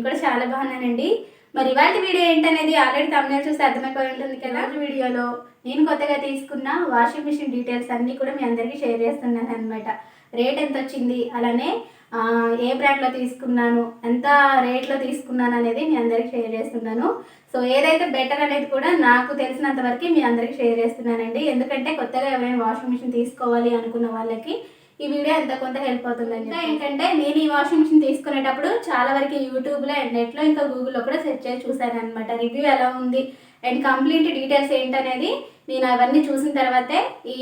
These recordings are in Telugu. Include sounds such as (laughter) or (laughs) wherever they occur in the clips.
నేను కూడా చాలా బాగున్నానండి. మరి ఇవాళ వీడియో ఏంటనేది ఆల్రెడీ తమిళ చూసి అర్థమైపోయి ఉంటుంది కదా? వీడియోలో నేను కొత్తగా తీసుకున్న వాషింగ్ మిషన్ డీటెయిల్స్ అన్నీ కూడా మీ అందరికీ షేర్ చేస్తున్నాను అనమాట రేట్ ఎంత వచ్చింది? అలానే ఏ బ్రాండ్లో తీసుకున్నాను? ఎంత రేట్లో తీసుకున్నాను అనేది మీ అందరికీ షేర్ చేస్తున్నాను. సో ఏదైతే బెటర్ అనేది కూడా నాకు తెలిసినంత వరకు మీ అందరికీ షేర్ చేస్తున్నానండి. ఎందుకంటే కొత్తగా ఎవరైనా వాషింగ్ మిషన్ తీసుకోవాలి అనుకున్న వాళ్ళకి ఈ వీడియో ఎంత కొంత హెల్ప్ అవుతుందని ఇంకా ఏంటంటే నేను ఈ వాషింగ్ మిషన్ తీసుకునేటప్పుడు చాలా వరకు యూట్యూబ్లో అండ్ నెట్లో ఇంకా గూగుల్లో కూడా సెర్చ్ చేసి చూసాను అనమాట రివ్యూ ఎలా ఉంది? అండ్ కంప్లీట్ డీటెయిల్స్ ఏంటనేది నేను అవన్నీ చూసిన తర్వాతే ఈ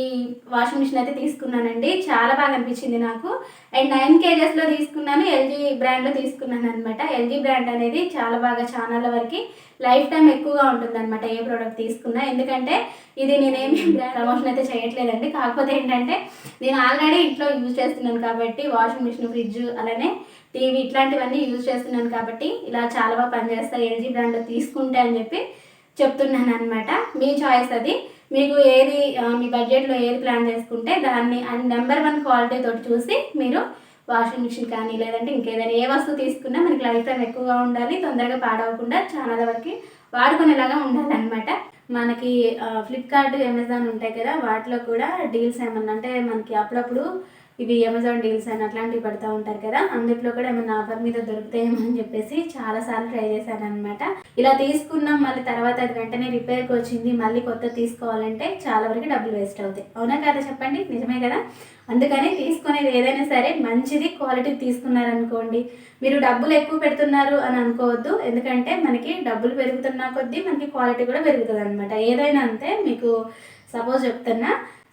వాషింగ్ మిషన్ అయితే తీసుకున్నానండి. చాలా బాగా అనిపించింది నాకు. అండ్ నైన్ కేజెస్లో తీసుకున్నాను ఎల్జీ బ్రాండ్లో తీసుకున్నాను అనమాట ఎల్జీ బ్రాండ్ అనేది చాలా బాగా ఛానల్ వరకు లైఫ్ టైం ఎక్కువగా ఉంటుంది అనమాట ఏ ప్రోడక్ట్ తీసుకున్నా. ఎందుకంటే ఇది నేనేమి (laughs) ప్రమోషన్ అయితే చేయట్లేదండి. కాకపోతే ఏంటంటే నేను ఆల్రెడీ ఇంట్లో యూజ్ చేస్తున్నాను కాబట్టి వాషింగ్ మిషన్ ఫ్రిడ్జ్ అలానే టీవీ ఇట్లాంటివన్నీ యూజ్ చేస్తున్నాను కాబట్టి ఇలా చాలా బాగా పనిచేస్తాయి. ఎల్జీ బ్రాండ్లో తీసుకుంటే అని చెప్పి చెప్తున్నాను అనమాట మీ చాయిస్ అది. మీకు ఏది మీ బడ్జెట్లో ఏది ప్లాన్ చేసుకుంటే దాన్ని అండ్ నెంబర్ వన్ క్వాలిటీ తోటి చూసి మీరు వాషింగ్ మిషన్ కానీ లేదంటే ఇంకేదైనా ఏ వస్తువు తీసుకున్నా మనకి లైఫ్ టైం ఎక్కువగా ఉండాలి తొందరగా పాడవకుండా చాలా వరకు వాడుకునేలాగా ఉండాలన్నమాట. మనకి ఫ్లిప్కార్ట్ అమెజాన్ ఉంటాయి కదా వాటిలో కూడా డీల్స్ ఏమన్నా అంటే మనకి అప్పుడప్పుడు ఇవి అమెజాన్ డీల్స్ అని అట్లాంటివి పెడతా ఉంటారు కదా. అందులో కూడా ఏమైనా ఆఫర్ మీద దొరుకుతాయేమో అని చెప్పేసి చాలా సార్లు ట్రై చేశాను అనమాట ఇలా తీసుకున్నాం మళ్ళీ తర్వాత అది వెంటనే రిపేర్కి వచ్చింది మళ్ళీ కొత్త తీసుకోవాలంటే చాలా వరకు డబ్బులు వేస్ట్ అవుతాయి. అవునా కదా చెప్పండి? నిజమే కదా? అందుకని తీసుకునేది ఏదైనా సరే మంచిది క్వాలిటీ తీసుకున్నారనుకోండి. మీరు డబ్బులు ఎక్కువ పెడుతున్నారు అని అనుకోవద్దు. ఎందుకంటే మనకి డబ్బులు పెరుగుతున్న కొద్దీ మనకి క్వాలిటీ కూడా పెరుగుతుంది అనమాట ఏదైనా అంతే మీకు సపోజ్ చెప్తున్నా.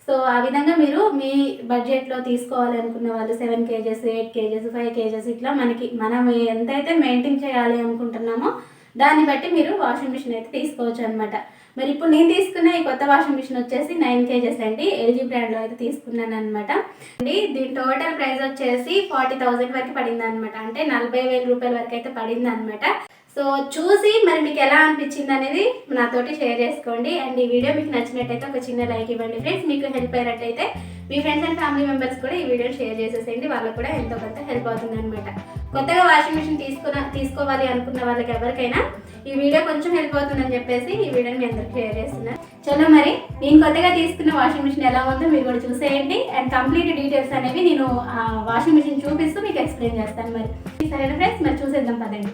సో ఆ విధంగా మీరు మీ బడ్జెట్లో తీసుకోవాలి అనుకున్న వాళ్ళు seven kgs eight kgs five kgs ఇట్లా మనకి మనం ఎంతైతే మెయింటైన్ చేయాలి అనుకుంటున్నామో దాన్ని బట్టి మీరు వాషింగ్ మిషన్ అయితే తీసుకోవచ్చు అనమాట మరి ఇప్పుడు నేను తీసుకున్న ఈ కొత్త వాషింగ్ మిషన్ వచ్చేసి నైన్ కేజెస్ అండి. ఎల్జీ బ్రాండ్లో అయితే తీసుకున్నాను అనమాట అండి దీని టోటల్ ప్రైస్ వచ్చేసి ఫార్టీ థౌజండ్ వరకు పడింది అనమాట అంటే నలభై వేల రూపాయల వరకు అయితే పడింది అనమాట సో చూసి మరి మీకు ఎలా అనిపించింది అనేది నాతోటి షేర్ చేసుకోండి. అండ్ ఈ వీడియో మీకు నచ్చినట్టయితే ఒక చిన్న లైక్ ఇవ్వండి ఫ్రెండ్స్. మీకు హెల్ప్ అయినట్టయితే మీ ఫ్రెండ్స్ అండ్ ఫ్యామిలీ మెంబర్స్ కూడా ఈ వీడియో షేర్ చేసేసేయండి. వాళ్ళకు కూడా ఎంతో కొంత హెల్ప్ అవుతుంది అనమాట కొత్తగా వాషింగ్ మిషన్ తీసుకున్న తీసుకోవాలి అనుకున్న వాళ్ళకి ఎవరికైనా ఈ వీడియో కొంచెం హెల్ప్ అవుతుందని చెప్పేసి ఈ వీడియోని మీ అందరికి షేర్ చేస్తున్నాను చలో మరి నేను కొత్తగా తీసుకున్న వాషింగ్ మిషన్ ఎలా ఉందో మీరు కూడా చూసేయండి. అండ్ కంప్లీట్ డీటెయిల్స్ అనేవి నేను ఆ వాషింగ్ మిషన్ చూపిస్తూ మీకు ఎక్స్ప్లెయిన్ చేస్తాను మరి. సరే ఫ్రెండ్స్? మరి చూసేద్దాం పదండి.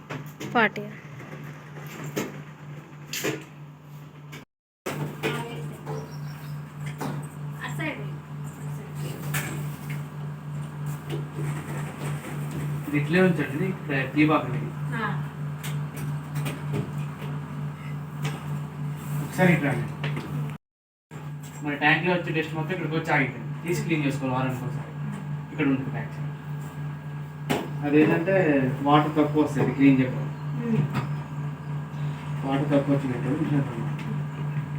ఫార్టీ. ఇట్లే ఉంచండి టీ బాకండి ఒకసారి ఇట్లా రండి. మన ట్యాంక్లో వచ్చే టెస్ట్ మొత్తం ఇక్కడికి వచ్చి ఆగిపోయింది. తీసి క్లీన్ చేసుకోవాలి వారానికి ఒకసారి. ఇక్కడ ఉంటుంది ట్యాంక్ అదేంటంటే వాటర్ తక్కువ వస్తుంది క్లీన్ చేయడం వాటర్ తక్కువ వచ్చినట్టు.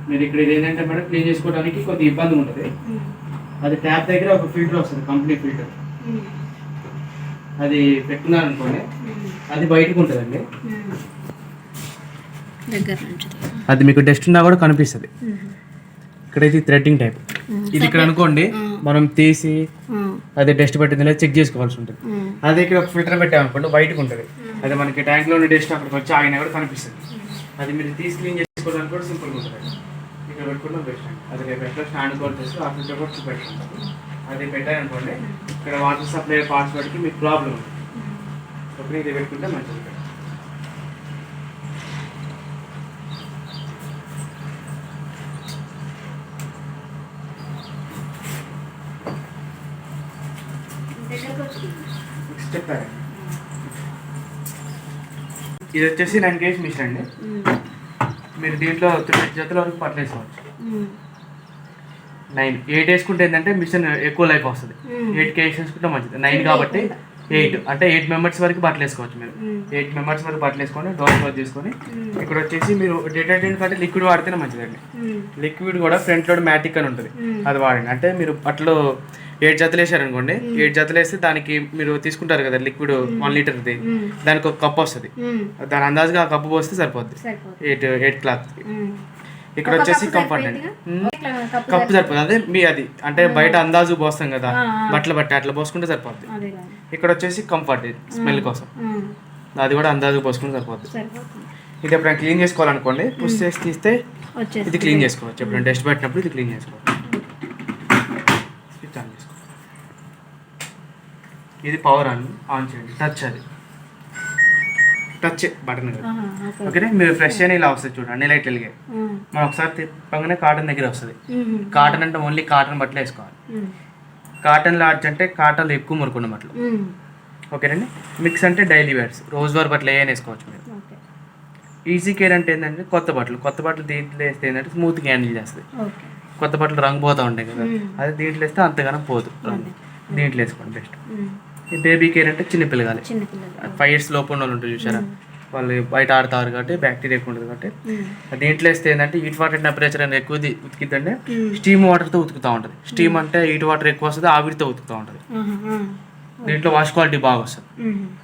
మీరు ఇక్కడ ఇది ఏంటంటే మేడం క్లీన్ చేసుకోవడానికి కొద్దిగా ఇబ్బంది ఉంటుంది. అది ట్యాప్ దగ్గర ఒక ఫిల్టర్ వస్తుంది కంపెనీ ఫిల్టర్. అది పెట్టుకున్నారనుకోండి అది బయటకు ఉంటుందండి. దగ్గర నుంచి. అది మీకు డస్ట్ ఉన్నా కూడా కనిపిస్తుంది. ఇక్కడైతే థ్రెడ్డింగ్ టైప్ ఇది ఇక్కడ అనుకోండి మనం తీసి అది డస్ట్ పట్టింది చెక్ చేసుకోవాల్సి ఉంటుంది. అదే ఇక్కడ ఒక ఫిల్టర్ పెట్టామనుకోండి వైట్గా ఉంటుంది. అది మనకి ట్యాంక్లో ఉన్న డస్ట్ అక్కడికి వచ్చి ఆయన కూడా కనిపిస్తుంది. అది మీరు తీసి క్లీన్ చేసుకోవడానికి కూడా సింపుల్గా ఉంటుంది ఇక్కడ పెట్టుకుంటాం బెస్ట్ అండి అది రేపు ఎట్లా స్టాండ్ కోల్ చేసి ఆ ఫ్రిడ్జ్ కూడా చూపెట్టుకుంటాం అది పెట్టారనుకోండి ఇక్కడ వాటర్ సప్లై పాస్వర్డ్కి మీకు ప్రాబ్లం ఉంది ఒకటి ఇది పెట్టుకుంటే మంచిది నెక్స్ట్ చెప్పారు ఇది వచ్చేసి నైన్ కేజీ మిషన్ అండి. మీరు దీంట్లో తొమ్మిది జతల వరకు పట్టలేసుకోవచ్చు. నైన్ ఎయిట్ వేసుకుంటే ఏంటంటే మిషన్ ఎక్కువ లైఫ్ వస్తుంది. ఎయిట్ కేజీస్ వేసుకుంటే మంచిది. నైన్ కాబట్టి ఎయిట్. అంటే ఎయిట్ మెంబర్స్ వరకు బట్టలు వేసుకోవచ్చు మీరు ఎయిట్ మెంబర్స్ వరకు బట్టలు వేసుకొని డోర్ క్లోజ్ చేసుకొని ఇక్కడ వచ్చేసి మీరు డిటర్జెంట్ కంటే లిక్విడ్ వాడితేనే మంచిదండి. లిక్విడ్ కూడా ఫ్రంట్ లోడ్ మ్యాటిక్ అని ఉంటుంది. అది వాడండి. అంటే మీరు బట్టలు ఏడు జతలు వేసారనుకోండి ఏడు జతలు వేస్తే దానికి మీరు తీసుకుంటారు కదా లిక్విడ్ వన్ లీటర్ది దానికి ఒక కప్ వస్తుంది. దాని అందాజుగా ఆ కప్పు పోస్తే సరిపోద్ది. ఎయిట్ ఎయిట్ క్లాత్ ఇక్కడ వచ్చేసి కంఫర్ట్ అండి. కప్పు సరిపోతుంది అదే మీ అది. అంటే బయట అందాజు పోస్తాం కదా బట్టలు బట్టి అట్లా పోసుకుంటే సరిపోద్ది. ఇక్కడ వచ్చేసి కంఫర్ట్ స్మెల్ కోసం. అది కూడా అందాజు పోసుకుంటే సరిపోద్ది. ఇది ఎప్పుడైనా క్లీన్ చేసుకోవాలనుకోండి పుష్ చేసి తీస్తే ఇది క్లీన్ చేసుకోవచ్చు. ఎప్పుడైనా డస్ట్ పెట్టినప్పుడు ఇది క్లీన్ చేసుకోవచ్చు. స్విచ్ ఆన్ చేసుకో. ఇది పవర్ ఆన్ ఆన్ చేయండి. టచ్ అది. టచ్ బటన్ ఓకేనా మీరు ఫ్రెష్ అని ఇలా వస్తుంది చూడండి లైట్ వెలిగాయి. మనం ఒకసారి తిప్పగానే కాటన్ దగ్గర వస్తుంది. కాటన్ అంటే ఓన్లీ కాటన్ బట్టలు వేసుకోవాలి. కాటన్ లాడ్జ్ అంటే కాటన్లు ఎక్కువ మురుకున్న బట్టలు. ఓకేనండి మిక్స్ అంటే డైలీ వేర్స్ రోజు వారి బట్టలు ఏమైనా వేసుకోవచ్చు మీరు. ఈజీ కేర్ అంటే ఏంటంటే కొత్త బట్టలు. కొత్త బట్టలు దీంట్లో వేస్తే ఏంటంటే స్మూత్గా హ్యాండిల్ చేస్తుంది. కొత్త బట్టలు రంగు పోతూ ఉంటాయి కదా. అదే దీంట్లో వేస్తే అంతగానం పోదు రంగు. దీంట్లో వేసుకోండి బెస్ట్ బేబీ కేర్ అంటే చిన్న పిల్లగాలి. చిన్నపిల్లలు ఫైవ్ ఇయర్స్ లోపు ఉన్న వాళ్ళు ఉంటారు చూసారా వాళ్ళు బయట ఆడతారు కాబట్టి బ్యాక్టీరియా ఎక్కువ ఉంటుంది కాబట్టి. దీంట్లో వేస్తే ఏంటంటే హీట్ వాటర్ టెంపరేచర్ అనేది ఎక్కువ ఉతికిద్దంటే స్టీమ్ వాటర్తో ఉతుకుతూ ఉంటుంది. స్టీమ్ అంటే హీట్ వాటర్ ఎక్కువ వస్తుంది ఆవిరితో ఉతుకుతూ ఉంటుంది. దీంట్లో వాష్ క్వాలిటీ బాగా వస్తుంది.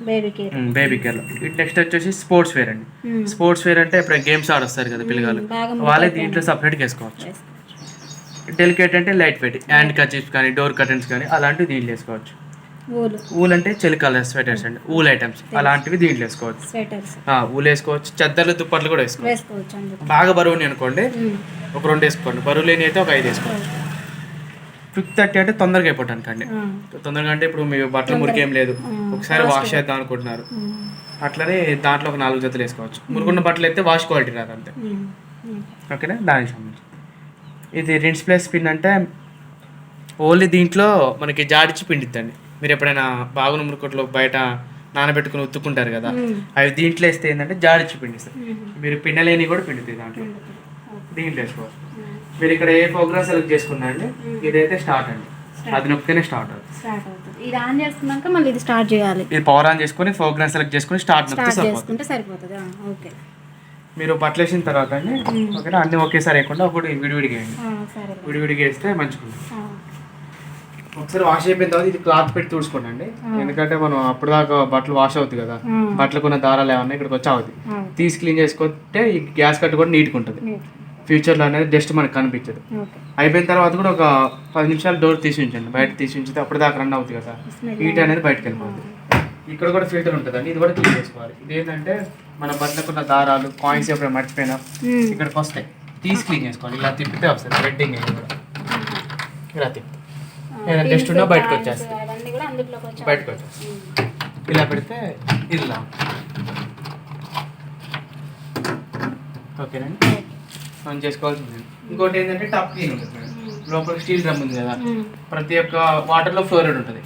బేబీ కేర్ కేర్లో నెక్స్ట్ వచ్చేసి స్పోర్ట్స్ వేర్ అండి. స్పోర్ట్స్ వేర్ అంటే ఇప్పుడు గేమ్స్ ఆడొస్తారు కదా పిల్లగాలు వాళ్ళే దీంట్లో సపరేట్గా వేసుకోవచ్చు. డెలికేట్ అంటే లైట్ వెయిట్ హ్యాండ్ కచీఫ్స్ కానీ డోర్ కర్టన్స్ కానీ అలాంటివి దీంట్లో వేసుకోవచ్చు. ఊలు. అంటే చలికాల స్వెటర్స్ అండి. Wool items. అలాంటివి దీంట్లో వేసుకోవచ్చు. ఊలు వేసుకోవచ్చు. చెద్దర్లు దుప్పట్లు కూడా వేసుకోవచ్చు. బాగా బరువుని అనుకోండి. ఒక రెండు వేసుకోండి. బరువు లేని అయితే ఒక ఐదు వేసుకోవచ్చు ఫిఫ్త్ థర్టీ అంటే తొందరగా అయిపోవటానికి అండి తొందరగా అంటే ఇప్పుడు మీ బట్టలు మురికేం లేదు. ఒకసారి వాష్ చేద్దాం. అనుకుంటున్నారు. అట్లనే దాంట్లో ఒక నాలుగు జతలు వేసుకోవచ్చు. మురుగున్న బట్టలు అయితే వాష్ క్వాలిటీ రాదు అంతే. ఓకేనా? దానికి సంబంధించి. ఇది రిన్స్ ప్లస్ పిన్ అంటే ఓన్లీ దీంట్లో మనకి జాడిచ్చి పిండిద్దండి. మీరు ఎప్పుడైనా బాగున్న మురుకట్లో బయట నానబెట్టుకుని ఉత్తుకుంటారు కదా అవి దీంట్లో వేస్తే ఏంటంటే జాడిచ్చి పిండిస్తాయి మీరు పిండలేని కూడా పిండుతాయి దాంట్లో. దీంట్లో వేసుకోవచ్చు మీరు ఇక్కడ ఏ ప్రోగ్రామ్ సెలెక్ట్ చేసుకున్నా అండి ఇదైతే స్టార్ట్ అండి. అది నొక్కితేనే స్టార్ట్ అవుతుంది. ఇది ఆన్ చేసుకున్నాక మళ్ళీ ఇది స్టార్ట్ చేయాలి. ఇది పవర్ ఆన్ చేసుకొని ప్రోగ్రామ్ సెలెక్ట్ చేసుకొని స్టార్ట్ నొక్కితే స్టార్ట్ సరిపోతుంది. చేసుకుంటే సరిపోతుంది. ఓకే. మీరు బట్టలు వేసిన తర్వాత అండి ఓకేనా అన్ని ఒకేసారి వేయకుండా ఒకటి విడివిడిగా వేయండి. విడివిడిగా వేస్తే మంచిగా ఒకసారి వాష్ అయిపోయిన తర్వాత ఇది క్లాత్ పెట్టి తుడుచుకోండి ఎందుకంటే మనం అప్పుడు దాకా బట్టలు వాష్ అవుతుంది కదా. మ్మ్. బట్టలకు ఉన్న దారాలు ఏమన్నా ఇక్కడికి వచ్చి అవుతుంది తీసి క్లీన్ చేసుకుంటే ఈ గ్యాస్ కట్ కూడా నీట్గా ఉంటుంది. ఫ్యూచర్లో అనేది డస్ట్ మనకు కనిపించదు. అయిపోయిన తర్వాత కూడా ఒక పది నిమిషాలు డోర్ తీసి ఉంచండి. బయట తీసి ఉంచితే అప్పుడు దాకా రన్ అవుతుంది కదా. హీట్ అనేది బయటకు వెళ్ళిపోతుంది. ఇక్కడ కూడా ఫిల్టర్ ఉంటుందండి. ఇది కూడా క్లీన్ చేసుకోవాలి. ఇది ఏంటంటే మన బట్టలకు ఉన్న దారాలు కాయిన్స్ ఎప్పుడైనా మర్చిపోయినా మ్మ్. ఇక్కడికి వస్తాయి. తీసి క్లీన్ చేసుకోవాలి. ఇలా తిప్పితే వస్తుంది థ్రెడ్డింగ్ అయ్యి కూడా. ఇలా తిప్పి ఏదైనా డస్ట్ ఉన్నా బయటకు వచ్చేస్తుంది అవన్నీ కూడా అందులోకి వచ్చి బయటకు వచ్చేస్తుంది ఇలా పెడితే ఇలా. ఓకేనండి మనం చేసుకోవాల్సింది. ఇంకోటి ఏంటంటే టప్ క్లీన్ ఉంటుంది మేడం. లోపల స్టీల్ డ్రమ్ ఉంది కదా. ప్రతి ఒక్క వాటర్లో ఫ్లోరైడ్ ఉంటుంది.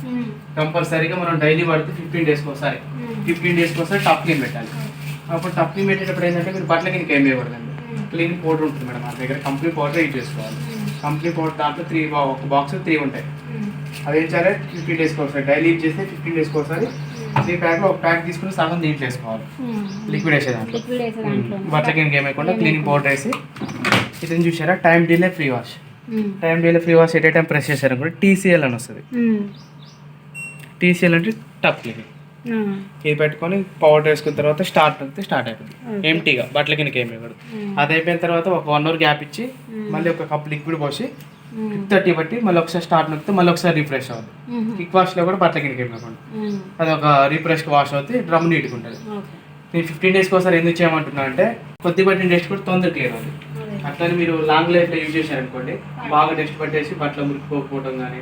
కంపల్సరీగా మనం డైలీ పడితే ఫిఫ్టీన్ డేస్కి ఒకసారి. ఫిఫ్టీన్ డేస్కి ఒకసారి టప్ క్లీన్ పెట్టాలి. అప్పుడు టప్ క్లీన్ పెట్టేటప్పుడు ఏంటంటే మీరు బట్టలకి ఇంకా ఏం వేయకూడదండి. క్లీన్ పౌడర్ ఉంటుంది మేడం. మా దగ్గర కంపెనీ పౌడర్ యూజ్ చేసుకోవాలి. కంపెనీ పౌడర్ దాంట్లో త్రీ ఒక బాక్స్ త్రీ ఉంటాయి. అది ఏం చేయాలి ఫిఫ్టీన్ డేస్కి ఒకసారి డైలీ యూజ్ చేస్తే ఫిఫ్టీన్ డేస్కి ఒకసారి త్రీ ప్యాక్లో ఒక ప్యాక్ తీసుకుని సగం దీంట్లో వేసుకోవాలి. లిక్విడ్ వేసే దాంట్లో. లిక్విడ్ వేసే దాంట్లో. బట్టలకి ఇంకేమైకుండా క్లీనింగ్ పౌడర్ వేసి ఇది చూసారా time delay free wash. Time delay free wash at time press చేశారు కూడా టీసీఎల్ అని వస్తుంది. టీసీఎల్ అంటే టప్ క్లీనింగ్ ఆ, ఇది పెట్టుకొని పౌడర్ వేసుకున్న తర్వాత స్టార్ట్ అయితే స్టార్ట్ అయిపోతుంది. ఎంటీగా బట్టల కిందకి ఏమి ఇవ్వడు. అది అయిపోయిన తర్వాత ఒక వన్ అవర్ గ్యాప్ ఇచ్చి. మళ్ళీ ఒక కప్ లిక్విడ్ పోసి సిక్స్ థర్టీ బట్టి మళ్ళీ ఒకసారి స్టార్ట్ నొక్కితే మళ్ళీ ఒకసారి రిఫ్రెష్ అవుతుంది మ్మ్. కిక్ వాష్లో కూడా బట్టల కిందకి ఇవ్వకుండా మ్మ్. అది ఒక రిఫ్రెష్కి వాష్ అవుతుంది డ్రమ్ నీట్గా ఉంటుంది నేను ఫిఫ్టీన్ డేస్కి ఒకసారి ఎందుకు చేయమంటున్నా అంటే కొద్ది పట్టిన డస్ట్ కూడా తొందర క్లియర్ అవుతుంది. అట్లనే మీరు లాంగ్ లైఫ్లో యూజ్ చేశారనుకోండి బాగా టెస్ట్ పట్టేసి బట్టలు మురికిపోకపోవడం కానీ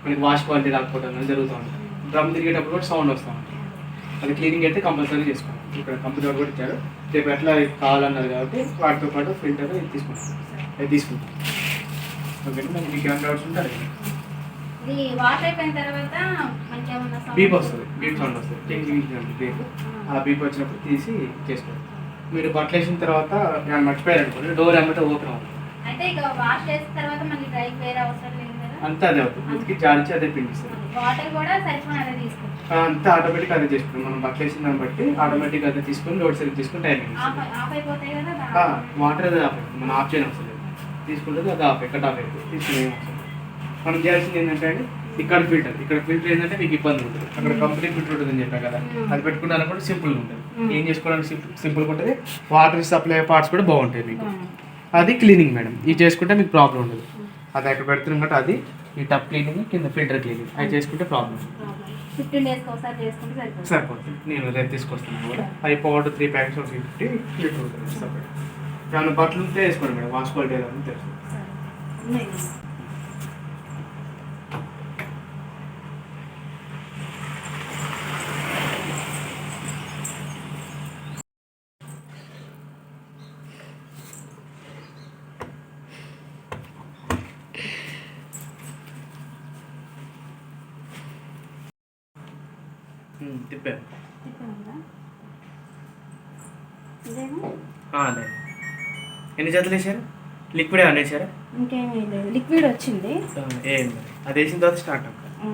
మనకి వాష్ క్వాలిటీ రాకపోవడం కానీ జరుగుతూ ఉంటుంది. డ్రమ్ తిరిగేటప్పుడు కూడా సౌండ్ వస్తూ ఉంటుంది. అది క్లీనింగ్ అయితే కంపల్సరీ చేసుకోండి ఇక్కడ కంపెనీ కూడా ఇచ్చారు. రేపు ఎట్లా కావాలన్నారు కాబట్టి వాటితో పాటు ఫిల్టర్ ఇది తీసుకుంటాం. అది తీసుకుంటాం ఓకే మీకు ఏమైనా డౌట్స్ ఉంటే అడగండి. ఇది వాష్ అయిపోయిన తర్వాత బీప్ వస్తుంది బీప్ సౌండ్ వస్తుంది. టింగ్ బీప్ ఆ బీప్ వచ్చినప్పుడు తీసి చేసుకోండి. మీరు బట్టలు వేసిన తర్వాత నేను మర్చిపోయారు అనుకోండి డోర్ ఏమంటే ఓపెన్ అవుతుంది. అయితే ఇక వాష్ చేసిన తర్వాత మనకి డ్రై వేరే అవసరం లేదు కదా? అంతా అదే అవుతుంది. ఉతికి జాడించి అదే పిండిస్తుంది వాటర్ కూడా సరిపోయిన అదే తీసుకుంటాం అంతా ఆటోమేటిక్ అదే చేసుకుంటాం. మనం బట్టలు వేసిన దాన్ని బట్టి ఆటోమేటిక్ అదే తీసుకొని లోడ్ సైడ్ తీసుకొని టైమింగ్ ఆఫ్ ఆఫ్ అయిపోతాయి కదా దా- వాటర్ అదే ఆఫ్ మనం ఆఫ్ చేయడం అవసరం లేదు. తీసుకుంటే అది ఆఫ్ ఎక్కడ ఆఫ్ అయిపోతుంది. తీసుకునే. మనం చేయాల్సింది ఏంటంటే అండి ఇక్కడ ఫిల్టర్ ఇక్కడ ఫిల్టర్ ఏంటంటే మీకు ఇబ్బంది ఉంటుంది అక్కడ కంపెనీ ఫిల్టర్ ఉంటుంది అని చెప్పా కదా. అది పెట్టుకున్నాను కూడా సింపుల్గా ఉంటుంది. ఏం చేసుకోవడానికి సింపుల్ సింపుల్గా ఉంటుంది. వాటర్ సప్లై పార్ట్స్ కూడా బాగుంటాయి మీకు. అది క్లీనింగ్ మేడం ఇది చేసుకుంటే మీకు ప్రాబ్లం ఉండదు. అది అక్కడ పెడుతున్నాం కాబట్టి అది ఈ టప్ క్లీనింగ్ కింద ఫిల్టర్ క్లీనింగ్ అది చేసుకుంటే ప్రాబ్లం సరిపోతుంది. నేను రేపు తీసుకొస్తున్నాను కూడా. అవి పౌడర్ త్రీ ప్యాకెట్స్ ఒక ఫిఫ్టీ లీటర్ ఉంటుంది సపరేట్ ఏమైనా బట్టలు ఉంటే వేసుకోండి మేడం వాష్ క్వాలిటీ ఎలా తెలుసు సరే. ఉన్నాయి. ఉమ్, తిప్పాను తిప్పమందా? ఇదేనా ఆ, అదే ఎన్ని జతలు వేసారు లిక్విడ్ ఏమైనా వేసారా ఇంకేమీ లేదు లిక్విడ్ వచ్చింది. ఏం అది వేసిన తర్వాత స్టార్ట్ అవ్వ ఆ.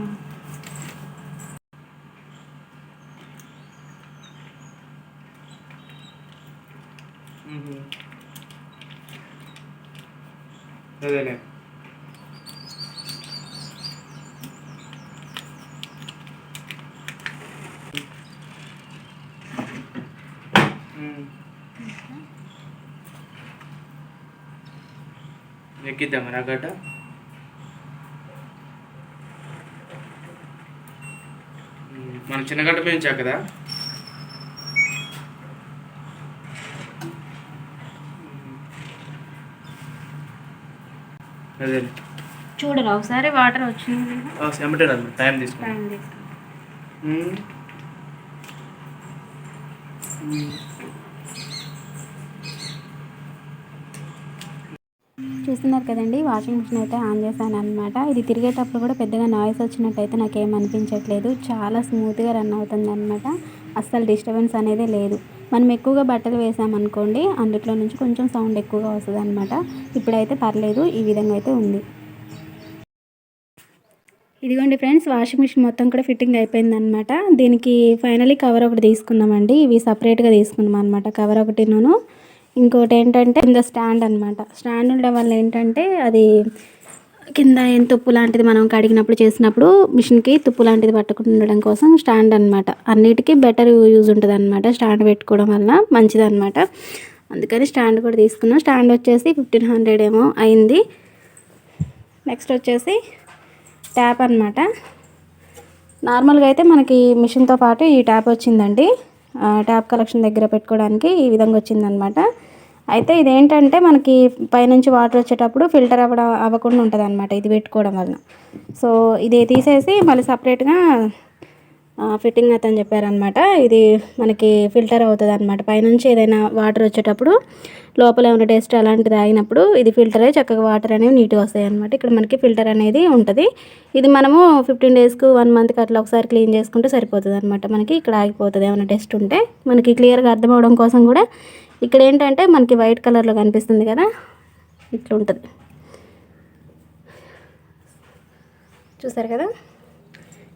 ఎక్కిద్దామా నా గడ్డ ఉమ్, మనం చిన్నగడ్డ పెంచా కదా అదే చూడరా ఒకసారి వాటర్ వచ్చింది రాదు టైం తీసుకుని టైం తీసుకుంది. చూస్తున్నారు కదండి వాషింగ్ మిషన్ అయితే ఆన్ చేశాను అనమాట ఇది తిరిగేటప్పుడు కూడా పెద్దగా నాయిస్ వచ్చినట్టయితే నాకు ఏం అనిపించట్లేదు. చాలా స్మూత్గా రన్ అవుతుంది అనమాట అస్సలు డిస్టర్బెన్స్ అనేది లేదు. మనం ఎక్కువగా బట్టలు వేసామనుకోండి అందులో నుంచి కొంచెం సౌండ్ ఎక్కువగా వస్తుంది అనమాట ఇప్పుడైతే పర్లేదు ఈ విధంగా అయితే ఉంది. ఇదిగోండి ఫ్రెండ్స్ వాషింగ్ మిషన్ మొత్తం కూడా ఫిట్టింగ్ అయిపోయింది అనమాట దీనికి ఫైనలీ కవర్ ఒకటి తీసుకున్నామండి. ఇవి సపరేట్గా తీసుకున్నాం అనమాట కవర్ ఒకటిను ఇంకోటి ఏంటంటే కింద స్టాండ్ అనమాట స్టాండ్ ఉండడం వల్ల ఏంటంటే అది కింద ఏం తుప్పు లాంటిది మనం కడిగినప్పుడు చేసినప్పుడు మిషన్కి తుప్పు లాంటిది పట్టకుండా ఉండడం కోసం స్టాండ్ అనమాట అన్నిటికీ బెటర్ యూజ్ ఉంటుంది అనమాట స్టాండ్ పెట్టుకోవడం వల్ల మంచిది అనమాట అందుకని స్టాండ్ కూడా తీసుకున్నాం. స్టాండ్ వచ్చేసి ఫిఫ్టీన్ హండ్రెడ్ ఏమో అయింది. నెక్స్ట్ వచ్చేసి ట్యాప్ అనమాట నార్మల్గా అయితే మనకి మిషన్తో పాటు ఈ ట్యాప్ వచ్చిందండి. ట్యాప్ కలెక్షన్ దగ్గర పెట్టుకోవడానికి ఈ విధంగా వచ్చిందనమాట అయితే ఇదేంటంటే మనకి పైనుంచి వాటర్ వచ్చేటప్పుడు ఫిల్టర్ అవ్వడం అవ్వకుండా ఉంటుంది అనమాట ఇది పెట్టుకోవడం వలన. సో ఇది తీసేసి మళ్ళీ సపరేట్గా ఫిట్టింగ్ అతను చెప్పారనమాట ఇది మనకి ఫిల్టర్ అవుతుంది అనమాట పైనుంచి ఏదైనా వాటర్ వచ్చేటప్పుడు లోపల ఏమైనా టేస్ట్ అలాంటిది తాగినప్పుడు ఇది ఫిల్టర్ అయ్యి చక్కగా వాటర్ అనేవి నీట్గా వస్తాయి అనమాట ఇక్కడ మనకి ఫిల్టర్ అనేది ఉంటుంది. ఇది మనము ఫిఫ్టీన్ డేస్కు వన్ మంత్కి అట్లా ఒకసారి క్లీన్ చేసుకుంటే సరిపోతుంది అనమాట మనకి ఇక్కడ ఆగిపోతుంది ఏమైనా టెస్ట్ ఉంటే. మనకి క్లియర్గా అర్థమవడం కోసం కూడా ఇక్కడ ఏంటంటే మనకి వైట్ కలర్లో కనిపిస్తుంది కదా ఇట్లా ఉంటుంది. చూసారు కదా?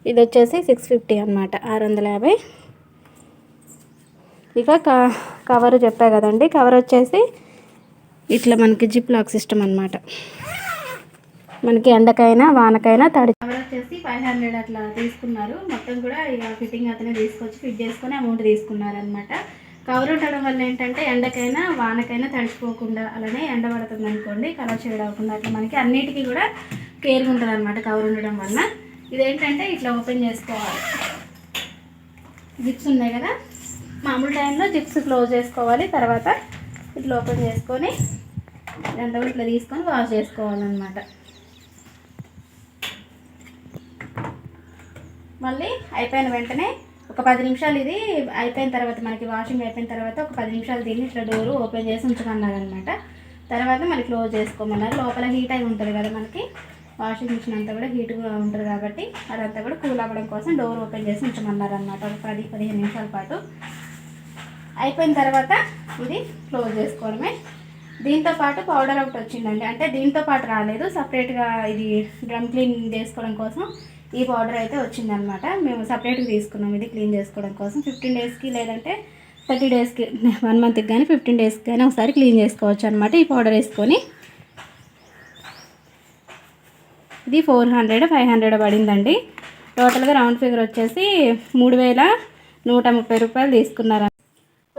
ఇది వచ్చేసి సిక్స్ ఫిఫ్టీ అనమాట ఆరు వందల యాభై. ఇక క కవర్ చెప్పా కదండి కవర్ వచ్చేసి ఇట్లా మనకి జిప్ లాక్ సిస్టమ్ అనమాట మనకి ఎండకైనా వానకైనా తడి కవర్ వచ్చేసి ఫైవ్ హండ్రెడ్ అట్లా తీసుకున్నారు. మొత్తం కూడా ఇక ఫిట్టింగ్ అతనే తీసుకొచ్చి ఫిట్ చేసుకొని అమౌంట్ తీసుకున్నారు అనమాట కవర్ ఉండడం వల్ల ఏంటంటే ఎండకైనా వానకైనా తడిచిపోకుండా అలానే ఎండ పడుతుంది అనుకోండి కలర్ షేడ్ అవ్వకుండా అట్లా మనకి అన్నిటికీ కూడా కేర్గా ఉంటుంది అనమాట కవర్ ఉండడం వల్ల ఇదేంటంటే ఇట్లా ఓపెన్ చేసుకోవాలి. జిప్స్ ఉన్నాయి కదా? మామూలు టైంలో జిప్స్ క్లోజ్ చేసుకోవాలి. తర్వాత ఇట్లా ఓపెన్ చేసుకొని ఇదంతా ఇట్లా తీసుకొని వాష్ చేసుకోవాలన్నమాట. మళ్ళీ అయిపోయిన వెంటనే ఒక పది నిమిషాలు ఇది అయిపోయిన తర్వాత మనకి వాషింగ్ అయిపోయిన తర్వాత ఒక పది నిమిషాలు దీన్ని ఇట్లా డోరు ఓపెన్ చేసి ఉంచమన్నారు అనమాట తర్వాత మళ్ళీ క్లోజ్ చేసుకోమన్నారు. లోపల హీట్ అయి ఉంటుంది కదా మనకి. వాషింగ్ మిషన్ అంతా కూడా హీట్గా ఉంటుంది కాబట్టి అదంతా కూడా కూల్ అవ్వడం కోసం డోర్ ఓపెన్ చేసి ఉంచమన్నారు అనమాట ఒక పది పదిహేను నిమిషాల పాటు. అయిపోయిన తర్వాత ఇది క్లోజ్ చేసుకోవడమే. దీంతో పాటు పౌడర్ ఒకటి వచ్చిందండి. అంటే దీంతో పాటు రాలేదు. సపరేట్గా ఇది డ్రమ్ క్లీన్ చేసుకోవడం కోసం ఈ పౌడర్ అయితే వచ్చిందనమాట మేము సపరేట్గా తీసుకున్నాం. ఇది క్లీన్ చేసుకోవడం కోసం ఫిఫ్టీన్ డేస్కి లేదంటే థర్టీ డేస్కి వన్ మంత్కి కానీ ఫిఫ్టీన్ డేస్కి కానీ ఒకసారి క్లీన్ చేసుకోవచ్చు అనమాట ఈ పౌడర్ వేసుకొని. ఇది ఫోర్ హండ్రెడ్ ఫైవ్ హండ్రెడ్ పడిందండి. టోటల్గా రౌండ్ ఫిగర్ వచ్చేసి మూడు వేల నూట ముప్పై రూపాయలు తీసుకున్నారు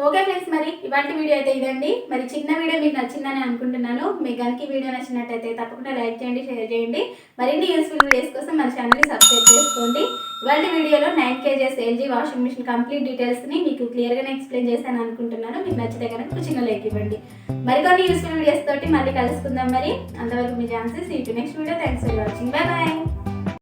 ఓకే ఫ్రెండ్స్ మరి ఇవాటి వీడియో అయితే ఇదండి. మరి చిన్న వీడియో మీకు నచ్చిందని అనుకుంటున్నాను. మీకు కనుక వీడియో నచ్చినట్టయితే తప్పకుండా లైక్ చేయండి షేర్ చేయండి. మరిన్ని యూస్ఫుల్ వీడియోస్ కోసం మన ఛానల్ని సబ్స్క్రైబ్ చేసుకోండి. ఇవాళ వీడియోలో nine kgs LG washing machine complete డీటెయిల్స్ని మీకు క్లియర్గానే ఎక్స్ప్లెయిన్ చేశాను అనుకుంటున్నాను. మీకు నచ్చితే కనుక చిన్న లైక్ ఇవ్వండి. మరికొన్ని యూస్ఫుల్ వీడియోస్ తోటి మళ్ళీ కలుసుకుందాం మరి. అంతవరకు మీ ఛాన్సెస్ ఈ next video. Thanks for watching. Bye bye.